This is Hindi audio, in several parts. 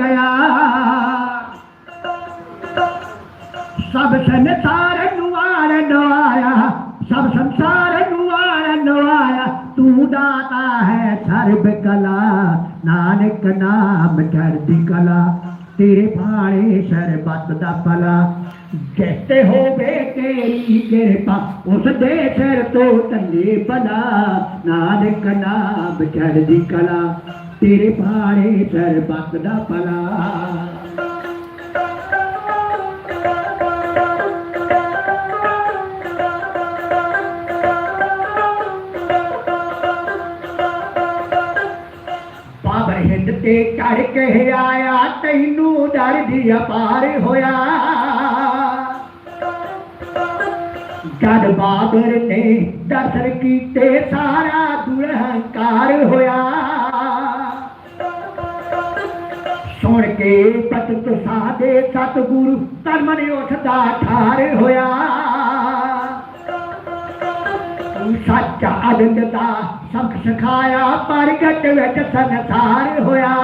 गया। सब संसार नुआर नवाया सब संसार नुआर नवाया तू दाता है सर्व कला, नानक नाम चढ़दी कला, तेरे भाड़े शरबत दा भला जैसे हो गए तेरी कृपा, उस दे सर तो तले भला नानक नाम चढ़दी कला। ਤੇਰੇ ਭਾਣੇ ਸਰਬੱਤ ਦਾ ਭਲਾ। ਬਾਬਰ ਹਿੰਦ ਤੇ ਚੜ ਕੇ ਆਇਆ, ਤੈਨੂੰ ਡਰ ਦੀ ਅਪਾਰ ਹੋਇਆ। ਜਦ ਬਾਬਰ ਨੇ ਦਰਸ਼ਨ ਕੀਤੇ, ਸਾਰਾ ਦੁਰਹੰਕਾਰ ਹੋਇਆ। ਸੁਣ ਕੇ ਪਤਤ ਸਾਦੇ ਸਤਿਗੁਰੂ ਧਰਮ ਨੇ ਉੱਠਦਾ ਠਾਰ ਹੋਇਆ। ਸੱਚ ਆਨੰਦ ਦਾ ਸੰਖ ਸਿਖਾਇਆ, ਪ੍ਰਗਟ ਵਿੱਚ ਸੰਸਾਰ ਹੋਇਆ।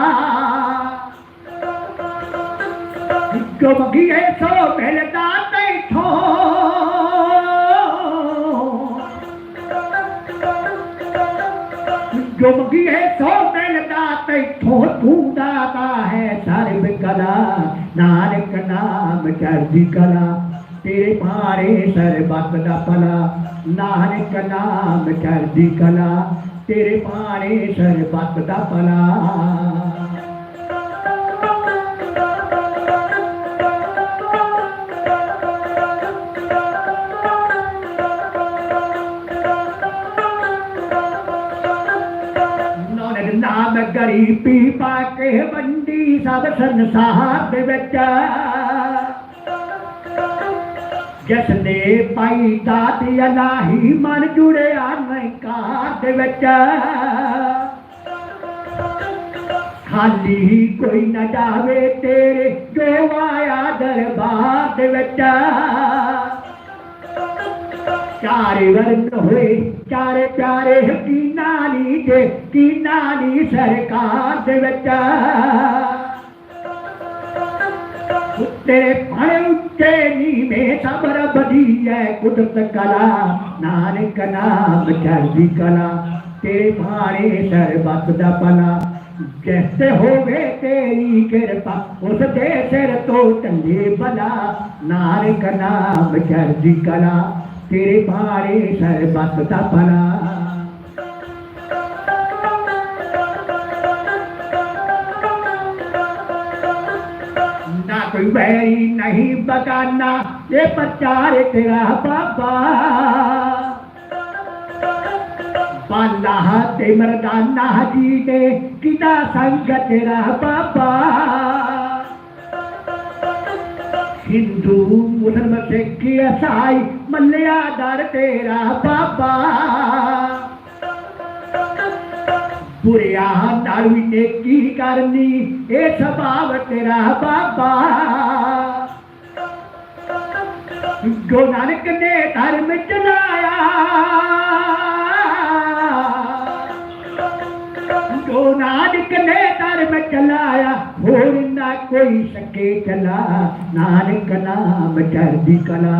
ਜੋ ਸੋ ਮਿਲਦਾ ਤੈਥੋਂ ਜੋ ਮੰਗੀਏ ਸੋ है? सर्व कला नानक नाम चढ़ी कला? तेरे मारे सर न पला नानक नाम चढ़ी कला? तेरे मारे सर न पला। ਗਰੀਬੀ ਪਾ ਕੇ ਬੰਦੀ ਸਭ ਸੰਸਾਰ ਦੇ ਵਿੱਚ। ਜਿਸ ਨੇ ਪਾਈ ਦਾਤ ਅਲਾਹੀ ਮਨ ਜੁੜਿਆ ਨਕਾਰ ਦੇ ਵਿੱਚ। ਖਾਲੀ ਕੋਈ ਨਾ ਜਾਵੇ ਤੇਰੇ ਜੋ ਆਇਆ ਦਰਬਾਰ ਦੇ ਵਿੱਚ। चारे वर्ग हुए चारे प्यारे की नाली जे की नाली सरकार दे बच्चा। तेरे पाए उच्चे नी में सबर बदी है कुदरत कला। नानक नाम चल दी कला तेरे भाणे सर बस दा पना। जैसे हो गए तेरी कृपा उस दे सिर तो चंगे बना नारक नाम चल दी कला। तेरे पारे शरबत का भला। ना कोई बैरी नहीं बताना ये प्रचार तेरा बाबा। बाला ते मरदाना जी ने किता संग तेरा बाबा। हिंदू मुसलमान सिख ईसाई मल्या दर तेरा बाबा। बुरिया नालू एक ही करनी ए स्वभाव तेरा बाबा। जो नानक ने धर्म चलाया जो नानक ने धर्म चलाया होर कोई सके चला नारे कला चढ़दी कला,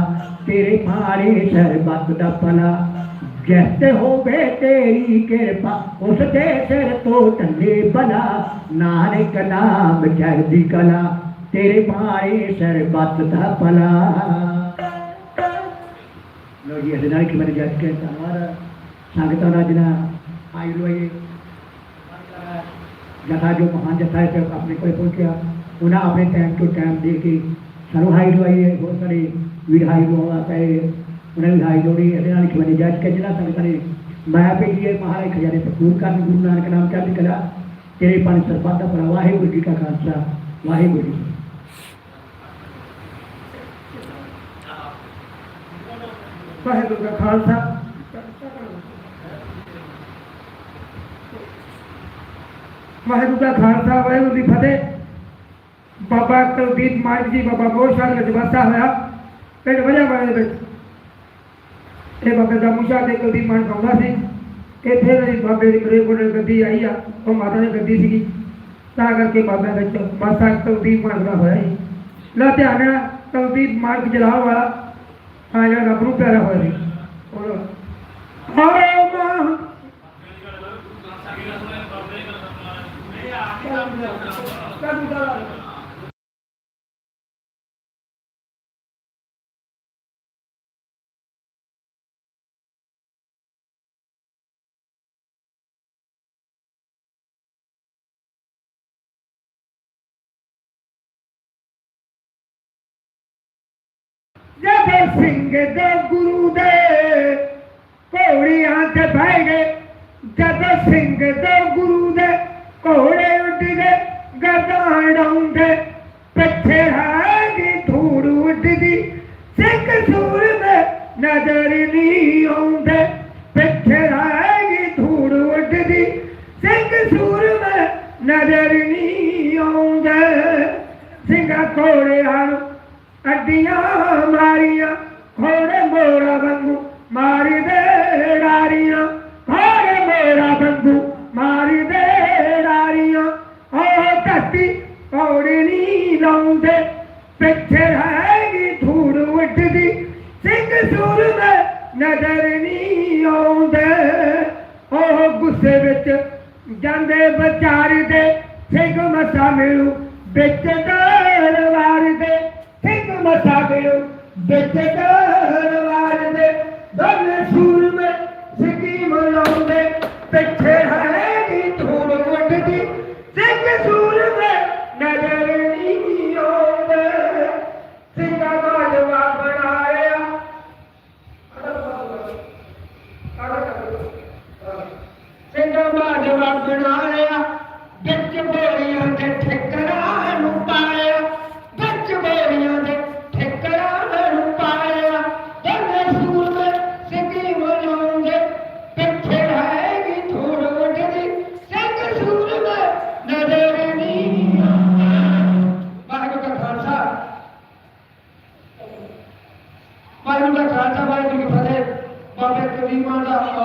तेरे मारे सर द दला कहते हो गए तेरी कृपा, उस दे सिर तो टंगे भला नारे कला चढ़दी कला, तेरे मारे सर द दला ನೋಡಿ जो महान जथा है, अपने कोई पहुँचा उन्हें अपने टाइम टू टाइम देखे। की हाई दवाई है, बहुत सारी वीड हाई हुआ चाहे उन्हें हाईट होनी ऐसे ना लिखे बने जज कहना सरकारी माया पे ये महा एक पूर का भी गुरु नानक नाम का करा। कला तेरे पान सरपा का भरा वाहेगुरू जी का खालसा, वाहेगुरू जी। वाहेगुरू का खालसा। वाहेगुरू का खालसा वाहे की फतेह। ਖਾਲਸਾ ਵਾਹਿਗੁਰੂ ਦੀ ਫਤਿਹ ਬਾਬਾ ਕੁਲਦੀਪ ਮਾਨ ਜੀ ਬਾਬਾ ਮੋਸ਼ਾ ਲਜਵਾਸਾ ਹੋਇਆ ਪਿੰਡ ਵਜਾ ਵਾਲੇ ਦੇ ਵਿੱਚ ਇਹ ਬਾਬੇ ਦਾ ਮੁਸ਼ਾ ਤੇ ਕੁਲਦੀਪ ਮਾਨ ਪਾਉਂਦਾ ਸੀ ਇੱਥੇ ਮੇਰੀ ਬਾਬੇ ਦੀ ਮੇਰੇ ਕੋਲ ਗੱਦੀ ਆਈ ਆ ਉਹ ਮਾਤਾ ਦੀ ਗੱਦੀ ਸੀਗੀ ਤਾਂ ਕਰਕੇ ਬਾਬਿਆਂ ਵਿੱਚ ਮਾਸਾ ਕੁਲਦੀਪ ਮਾਰਦਾ ਹੋਇਆ ਜੀ ਲਾ ਧਿਆਨ ਨਾਲ ਕੁਲਦੀਪ ਮਾਰਗ ਜਲਾਹ ਵਾਲਾ ਆ ਜਿਹੜਾ ਰੱਬ ਨੂੰ ਪਿਆਰਾ ਹੋਇਆ ਜੀ ਬੋਲੋ ਹਾਏ ਮਾਂ ਜਦ ਸਿੰਘ ਦੇ ਗੁਰੂ ਦੇ ਘੋੜੀਆਂ ਤੇ ਬਹਿ ਗਏ। ਜਦੋਂ ਸਿੰਘ ਦੇ ਗੁਰੂ ਦੇ ਘੋੜੇ ਉੱਡ ਗਏ ਗਰਦਾਂ ਪਿੱਛੇ ਹੈਗੀ ਧੂੜ ਉੱਡਦੀ। ਸਿੰਘ ਸੂਰ ਦੇ ਨਜ਼ਰ ਨਹੀਂ ਆਉਂਦੇ। ਪਿੱਛੇ ਹੈਗੀ ਧੂੜ ਉੱਡਦੀ। ਸਿੰਘ ਸੂਰ ਦੇ ਨਜ਼ਰ ਨਹੀਂ ਆਉਂਦੇ। ਸਿੰਘਾ ਘੋੜਿਆਂ ਨੂੰ ਅੱਡੀਆਂ ਮਾਰੀਆਂ। ਮੋਰਾ ਬੰਦੂ, ਮਾਰੀ ਦੇ ਡਾਰੀਆਂ ਘੋੜੇ ਮੋਰਾ ਬੰਦੂ, ਮਾਰੀ ਦੇ ਡਾਰੀਆਂ ਉਹ ਧਰਤੀ ਘੋੜੇ ਨਹੀਂ ਲਾਉਂਦੇ, ਪਿੱਛੇ ਹੈਗੀ ਧੂੜ ਉੱਡਦੀ। ਸਿੰਘ ਸੂਰ ਦੇ ਨਜ਼ਰ ਨਹੀਂ ਆਉਂਦੇ। ਉਹ ਗੁੱਸੇ ਵਿੱਚ ਜਾਂਦੇ ਵਿਚਾਰ ਦੇ ਸਿੰਘ ਮਸਾ ਮਿਲੂ, ਵਿੱਚ ਦਰਬਾਰ ਦੇ ਸਿੰਘ ਮਸਾ ਮਿਲੂ, ਵਿੱਚ ਦਰਬਾਰ That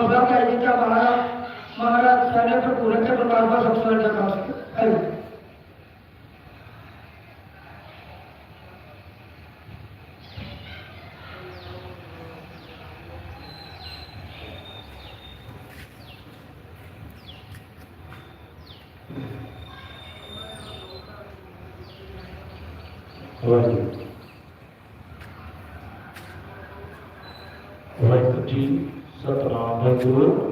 उधर का यदि क्या महाराज महाराज सैन्य पर पूरे थे परमात्मा सबसे अच्छा काम से Like the team Satnam Guru.